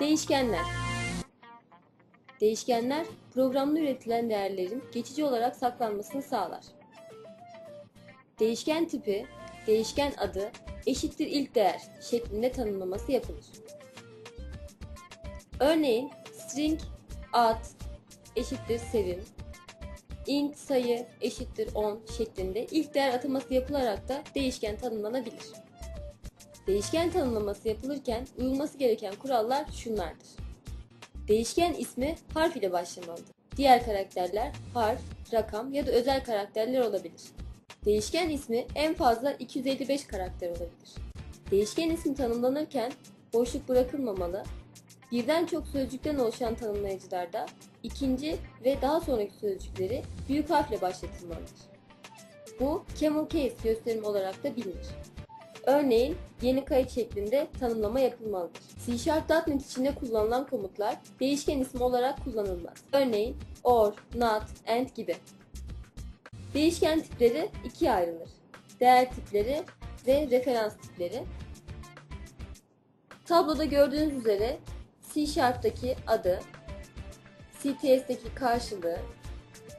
Değişkenler Değişkenler, programda üretilen değerlerin geçici olarak saklanmasını sağlar. Değişken tipi, değişken adı eşittir ilk değer şeklinde tanımlaması yapılır. Örneğin string ad eşittir sevim, int sayı eşittir 10 şeklinde ilk değer ataması yapılarak da değişken tanımlanabilir. Değişken tanımlaması yapılırken uyulması gereken kurallar şunlardır. Değişken ismi harf ile başlamalıdır. Diğer karakterler harf, rakam ya da özel karakterler olabilir. Değişken ismi en fazla 255 karakter olabilir. Değişken isim tanımlanırken boşluk bırakılmamalı. Birden çok sözcükten oluşan tanımlayıcılarda ikinci ve daha sonraki sözcükleri büyük harfle başlatılmalıdır. Bu camel case gösterim olarak da bilinir. Örneğin yeni kayıt şeklinde tanımlama yapılmalıdır. C Sharp.NET içinde kullanılan komutlar değişken isim olarak kullanılmaz. Örneğin or, not, and gibi. Değişken tipleri ikiye ayrılır. Değer tipleri ve referans tipleri. Tabloda gördüğünüz üzere C Sharp'taki adı, CTS'deki karşılığı,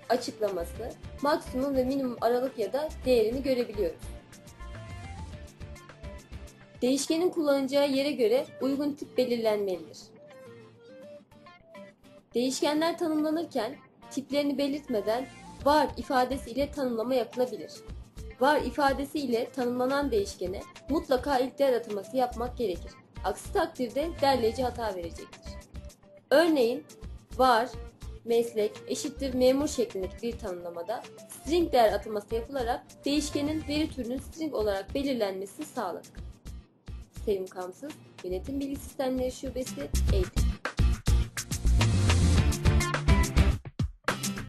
açıklaması, maksimum ve minimum aralık ya da değerini görebiliyoruz. Değişkenin kullanacağı yere göre uygun tip belirlenmelidir. Değişkenler tanımlanırken tiplerini belirtmeden var ifadesi ile tanımlama yapılabilir. Var ifadesi ile tanımlanan değişkene mutlaka ilk değer ataması yapmak gerekir. Aksi takdirde derleyici hata verecektir. Örneğin var, meslek eşittir memur şeklindeki bir tanımlamada string değer ataması yapılarak değişkenin veri türünün string olarak belirlenmesini sağladık. Sevim Kamsız, Yönetim Bilgi Sistemleri Şubesi, Eğitim.